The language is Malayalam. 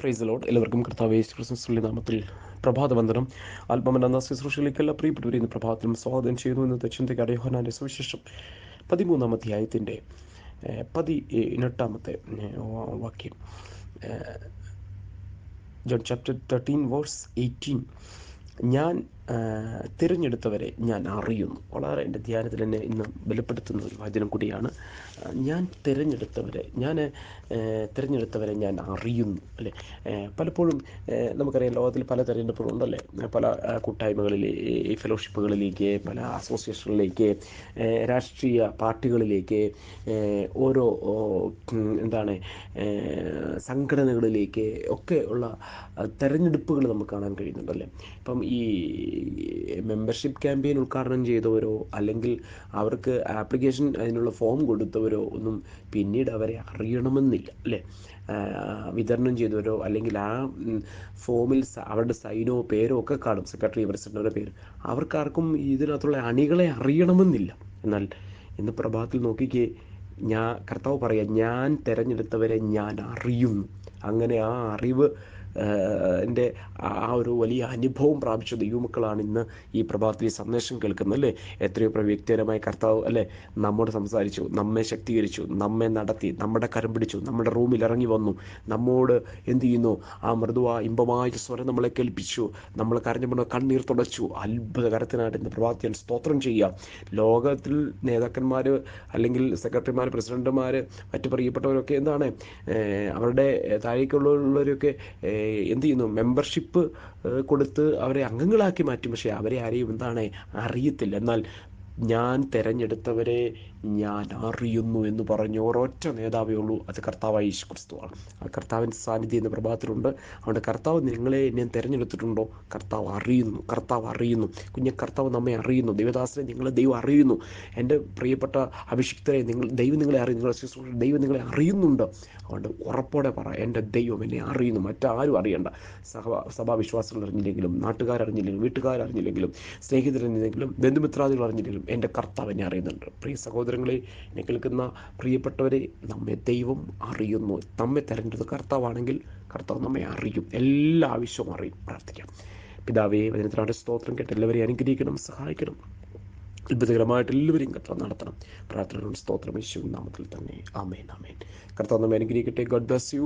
പ്രൈസ് ലോഡ് എല്ലാവർക്കും കർത്താവ് യേശു ക്രിസ്തുവിന്റെ നാമത്തിൽ പ്രഭാത വന്ദനം. ശുശ്രൂഷയിലേക്ക് എല്ലാ പ്രിയപ്പെട്ടവരെ ഇന്ന് പ്രഭാതത്തിലും സ്വാഗതം ചെയ്യുന്നു. എന്ന ദക്ഷിണത്തേക്ക് അടയോഹനാന്റെ സുവിശേഷം പതിമൂന്നാം അധ്യായത്തിന്റെ പതി പതിനെട്ടാമത്തെ ഏഹ്, വാക്യം. John chapter thirteen verse eighteen ഞാൻ തിരഞ്ഞെടുത്തവരെ ഞാൻ അറിയുന്നു. വളരെ എന്റെ ധ്യാനത്തിൽ എന്നെ ഇന്ന് ബലപ്പെടുത്തുന്ന ഒരു വചനം കൂടിയാണ്. ഞാൻ തിരഞ്ഞെടുത്തവരെ ഞാൻ തിരഞ്ഞെടുത്തവരെ ഞാൻ അറിയുന്നു അല്ലേ? പലപ്പോഴും നമുക്കറിയാം ലോകത്തിൽ പല തിരഞ്ഞെടുപ്പുകളുണ്ടല്ലേ? പല കൂട്ടായ്മകളിൽ ഫെലോഷിപ്പുകളിലേക്ക് പല അസോസിയേഷനിലേക്ക് രാഷ്ട്രീയ പാർട്ടികളിലേക്ക് ഓരോ എന്താണ് സംഘടനകളിലേക്ക് ഒക്കെ ഉള്ള തെരഞ്ഞെടുപ്പുകൾ നമുക്ക് കാണാൻ കഴിയുന്നുണ്ടല്ലേ? ഇപ്പം ഈ മെമ്പർഷിപ്പ് ക്യാമ്പയിൻ ഉദ്ഘാടനം ചെയ്തവരോ അല്ലെങ്കിൽ അവർക്ക് ആപ്ലിക്കേഷൻ അതിനുള്ള ഫോം കൊടുത്തവരോ ഒന്നും പിന്നീട് അവരെ അറിയണമെന്നില്ല അല്ലേ? വിതരണം ചെയ്തവരോ അല്ലെങ്കിൽ ആ ഫോമിൽ അവരുടെ സൈനോ പേരോ ഒക്കെ കാണും. സെക്രട്ടറി പ്രസിഡന്റിന്റെ പേര്. അവർക്കാർക്കും ഇതിനകത്തുള്ള അണികളെ അറിയണമെന്നില്ല. എന്നാൽ ഇന്ന് പ്രഭാതത്തിൽ നോക്കിക്കേ ഞാൻ കർത്താവ് പറയാം ഞാൻ തിരഞ്ഞെടുത്തവരെ ഞാൻ അറിയുന്നു. അങ്ങനെ ആ അറിവ് എന്റെ ആ ഒരു വലിയ അനുഭവം പ്രാപിച്ച ദൈവമക്കളാണ് ഇന്ന് ഈ പ്രഭാതത്തിൽ ഈ സന്ദേശം കേൾക്കുന്നത് അല്ലേ? എത്രയോ പ്ര- വ്യക്തിപരമായി കർത്താവ് അല്ലേ നമ്മോട് സംസാരിച്ചു നമ്മെ ശക്തീകരിച്ചു നമ്മെ നടത്തി നമ്മുടെ കരം പിടിച്ചു നമ്മുടെ റൂമിൽ ഇറങ്ങി വന്നു നമ്മോട് എന്തു ചെയ്യുന്നു? ആ മൃദുവ ഇമ്പമായ സ്വരം നമ്മളെ കേൾപ്പിച്ചു നമ്മൾ കരഞ്ഞപ്പോൾ കണ്ണീർ തുടച്ചു. അത്ഭുതകരത്തിനായിട്ട് ഇന്ന് പ്രഭാതത്തിൽ സ്തോത്രം ചെയ്യാം ലോകത്തിൽ നേതാക്കന്മാർ അല്ലെങ്കിൽ സെക്രട്ടറിമാർ പ്രസിഡന്റുമാർ മറ്റു പ്രിയപ്പെട്ടവരൊക്കെ എന്താണ്? അവരുടെ താഴേക്കുള്ളവരൊക്കെ എന്ത് ചെയ്യുന്നു? മെമ്പർഷിപ്പ് കൊടുത്ത് അവരെ അംഗങ്ങളാക്കി മാറ്റും. പക്ഷേ അവരെ ആരെയും എന്താണ്? അറിയത്തില്ല. എന്നാൽ ഞാൻ തിരഞ്ഞെടുത്തവരെ ഞാൻ അറിയുന്നു എന്ന് പറഞ്ഞ ഒരൊറ്റ നേതാവേ ഉള്ളൂ. അത് കർത്താവായ യേശു ക്രിസ്തുവാണ് ആ കർത്താവിന്റെ സാന്നിധ്യം ഇന്ന് പ്രഭാതത്തിലുണ്ട്. അതുകൊണ്ട് കർത്താവ് നിങ്ങളെ എന്നെ തിരഞ്ഞെടുത്തിട്ടുണ്ടോ? കർത്താവ് അറിയുന്നു. കർത്താവ് അറിയുന്നു. കുഞ്ഞ കർത്താവ് നമ്മെ അറിയുന്നു. ദൈവദാസനെ നിങ്ങളെ ദൈവം അറിയുന്നു. എന്റെ പ്രിയപ്പെട്ട അഭിഷിക്തരെ നിങ്ങൾ ദൈവം നിങ്ങളെ അറിയുന്നു. നിങ്ങളെ ദൈവം നിങ്ങളെ അറിയുന്നുണ്ട്. അതുകൊണ്ട് ഉറപ്പോടെ പറ എന്റെ ദൈവം എന്നെ അറിയുന്നു. മറ്റാരും അറിയണ്ട. സഭ സഭാവിശ്വാസികൾ അറിഞ്ഞില്ലെങ്കിലും നാട്ടുകാരറിഞ്ഞില്ലെങ്കിലും വീട്ടുകാരറിഞ്ഞില്ലെങ്കിലും സ്നേഹിതരറിഞ്ഞില്ലെങ്കിലും ബന്ധുമിത്രാദികൾ അറിഞ്ഞില്ലെങ്കിലും എന്റെ കർത്താവ് എന്നെ അറിയുന്നുണ്ട്. പ്രിയ സഹോദരങ്ങളെ എന്നെ കേൾക്കുന്ന പ്രിയപ്പെട്ടവരെ നമ്മെ ദൈവം അറിയുന്നു. നമ്മെ തിരഞ്ഞെടുത്ത കർത്താവാണെങ്കിൽ കർത്താവ് നമ്മെ അറിയും. എല്ലാ ആവശ്യവും അറിയും. പ്രാർത്ഥിക്കാം. പിതാവേ വചനത്തിനാണ് സ്തോത്രം കേട്ട് എല്ലാവരെയും അനുഗ്രഹിക്കണം സഹായിക്കണം. അത്ഭുതകരമായിട്ട് എല്ലാവരെയും കർത്താവ് നടത്തണം. പ്രാർത്ഥനകളും സ്തോത്രം യേശുവിൻ നാമത്തിൽ തന്നെ. ആമേൻ ആമേൻ. കർത്താവ് നമ്മെ അനുഗ്രഹിക്കട്ടെ. God bless you